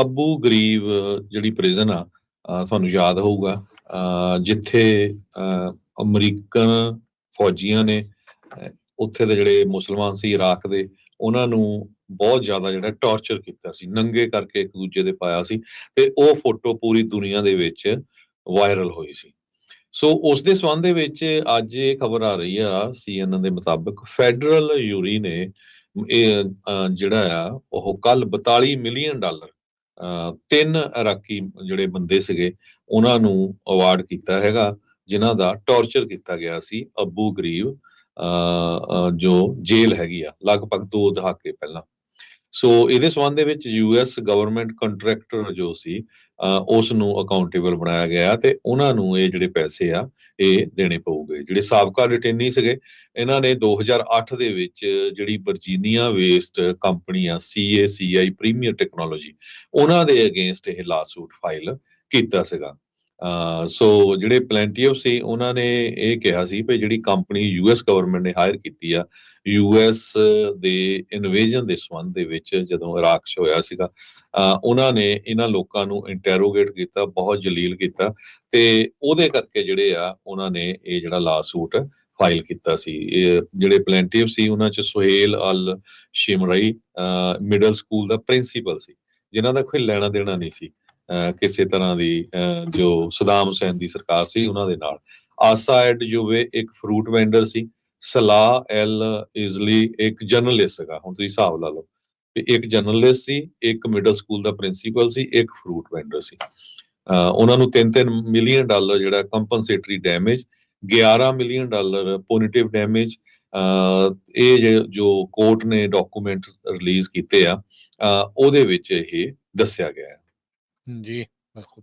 ਅਬੂ ਗਰੀਬ ਜਿਹੜੀ ਪ੍ਰਿਜ਼ਨ ਆ ਤੁਹਾਨੂੰ ਯਾਦ ਹੋਊਗਾ, ਅਹ ਜਿੱਥੇ, ਅਹ ਅਮਰੀਕਨ ਫੌਜੀਆਂ ਨੇ ਉੱਥੇ ਦੇ ਜਿਹੜੇ ਮੁਸਲਮਾਨ ਸੀ ਇਰਾਕ ਦੇ, ਉਹਨਾਂ ਨੂੰ ਬਹੁਤ ਜ਼ਿਆਦਾ ਜਿਹੜਾ ਟੌਰਚਰ ਕੀਤਾ ਸੀ, ਨੰਗੇ ਕਰਕੇ ਇੱਕ ਦੂਜੇ ਦੇ ਪਾਇਆ ਸੀ ਤੇ ਉਹ ਫੋਟੋ ਪੂਰੀ ਦੁਨੀਆ ਦੇ ਵਿੱਚ ਵਾਇਰਲ ਹੋਈ ਸੀ। ਸੋ ਉਸ ਦੇ ਸੰਬੰਧ ਦੇ ਵਿੱਚ ਅੱਜ ਇਹ ਖਬਰ ਆ ਰਹੀ ਆ ਸੀਐਨਐਨ ਦੇ ਮੁਤਾਬਕ ਫੈਡਰਲ ਯੂਰੀ ਨੇ, ਇਹ ਜਿਹੜਾ ਆ, ਉਹ ਕੱਲ 42 ਮਿਲੀਅਨ ਡਾਲਰ ਤਿੰਨ ਇਰਾਕੀ ਜਿਹੜੇ ਬੰਦੇ ਸੀਗੇ ਉਹਨਾਂ ਨੂੰ ਅਵਾਰਡ ਕੀਤਾ ਹੈਗਾ ਜਿਨ੍ਹਾਂ ਦਾ ਟੌਰਚਰ ਕੀਤਾ ਗਿਆ ਸੀ ਅਬੂ ਗਰੀਬ ਅਹ, ਜੋ ਜੇਲ੍ਹ ਹੈਗੀ ਆ ਲਗਭਗ 2 ਦਹਾਕੇ ਪਹਿਲਾਂ। ਸੋ ਇਹਦੇ ਸੰਬੰਧ ਦੇ ਵਿੱਚ ਯੂਐਸ ਗਵਰਨਮੈਂਟ ਕੰਟਰੈਕਟਰ ਜੋ ਸੀ ਅਹ, ਉਸ ਨੂੰ ਅਕਾਊਂਟੇਬਲ ਬਣਾਇਆ ਗਿਆ ਤੇ ਉਹਨਾਂ ਨੂੰ ਇਹ ਜਿਹੜੇ ਪੈਸੇ ਆ ਇਹ ਦੇਣੇ ਪਊਗੇ। ਜਿਹੜੇ ਸਾਬਕਾ ਰਿਟੇਨੀ ਸੀਗੇ ਇਹਨਾਂ ਨੇ 2008 ਦੇ ਵਿੱਚ ਜਿਹੜੀ ਵਰਜੀਨੀਆ ਵੇਸਟ ਕੰਪਨੀ ਆ CACI ਪ੍ਰੀਮੀਅਰ ਟੈਕਨੋਲੋਜੀ ਉਹਨਾਂ ਦੇ ਅਗੇਂਸਟ ਇਹ ਲਾਸੂਟ ਫਾਈਲ ਕੀਤਾ ਸੀਗਾ। ਸੋ ਜਿਹੜੇ ਪਲੈਂਟੀਅਫ ਸੀ, ਉਹਨਾਂ ਨੇ ਇਹ ਕਿਹਾ ਸੀ ਕਿ ਜਿਹੜੀ ਕੰਪਨੀ ਯੂਐਸ ਗਵਰਨਮੈਂਟ ਨੇ ਹਾਇਰ ਕੀਤੀ ਆ ਯੂਐਸ ਦੇ ਇਨਵੇਜਨ ਦੇ ਸੰਬੰਧ ਦੇ ਵਿੱਚ ਜਦੋਂ ਇਰਾਕ 'ਚ ਹੋਇਆ ਸੀਗਾ ਉਹਨਾਂ ਨੇ ਇਹਨਾਂ ਲੋਕਾਂ ਨੂੰ ਇੰਟਰੋਗੇਟ ਕੀਤਾ, ਬਹੁਤ ਜਲੀਲ ਕੀਤਾ ਤੇ ਉਹਦੇ ਕਰਕੇ ਜਿਹੜੇ ਆ, ਉਹਨਾਂ ਨੇ ਇਹ ਜਿਹੜਾ ਲਾਸੂਟ ਫਾਈਲ ਕੀਤਾ ਸੀ। ਇਹ ਜਿਹੜੇ ਪਲੈਂਟੀਫ ਸੀ, ਉਹਨਾਂ 'ਚ Suhail Al Shimari middle school ਦਾ ਪ੍ਰਿੰਸੀਪਲ ਸੀ, ਜਿਨ੍ਹਾਂ ਦਾ ਕੋਈ ਲੈਣਾ ਦੇਣਾ ਨਹੀਂ ਸੀ। ਕਿਸੇ ਤਰ੍ਹਾਂ ਦੀ, ਅਹ ਜੋ ਸਦਾਮ ਹੁਸੈਨ ਦੀ ਸਰਕਾਰ ਸੀ ਉਹਨਾਂ ਦੇ ਨਾਲ। ਆਸਾਇਡ ਜੁਵੇ ਇੱਕ ਫਰੂਟ ਵੈਂਡਰ ਸੀ। ਸਲਾ ਐਲ ਇਜ਼ਲੀ ਇੱਕ ਜਰਨਲਿਸਟ ਸੀਗਾ। ਹੁਣ ਤੁਸੀਂ ਹਿਸਾਬ ਲਾ ਲਓ ਵੀ ਇੱਕ ਜਰਨਲਿਸਟ ਸੀ, ਇੱਕ ਮਿਡਲ ਸਕੂਲ ਦਾ ਪ੍ਰਿੰਸੀਪਲ ਸੀ, ਇੱਕ ਫਰੂਟ ਵੈਂਡਰ ਸੀ। ਅਹ ਉਹਨਾਂ ਨੂੰ 3-3 ਮਿਲੀਅਨ ਡਾਲਰ ਜਿਹੜਾ compensatory damage 11 million dollar punitive damage ਇਹ ਜੇ- ਜੋ ਕੋਰਟ ਨੇ ਡਾਕੂਮੈਂਟ ਰਿਲੀਜ਼ ਕੀਤੇ ਆ ਉਹਦੇ ਵਿੱਚ ਇਹ ਦੱਸਿਆ ਗਿਆ। ਹੈ ਜੀ ਬਿਲਕੁਲ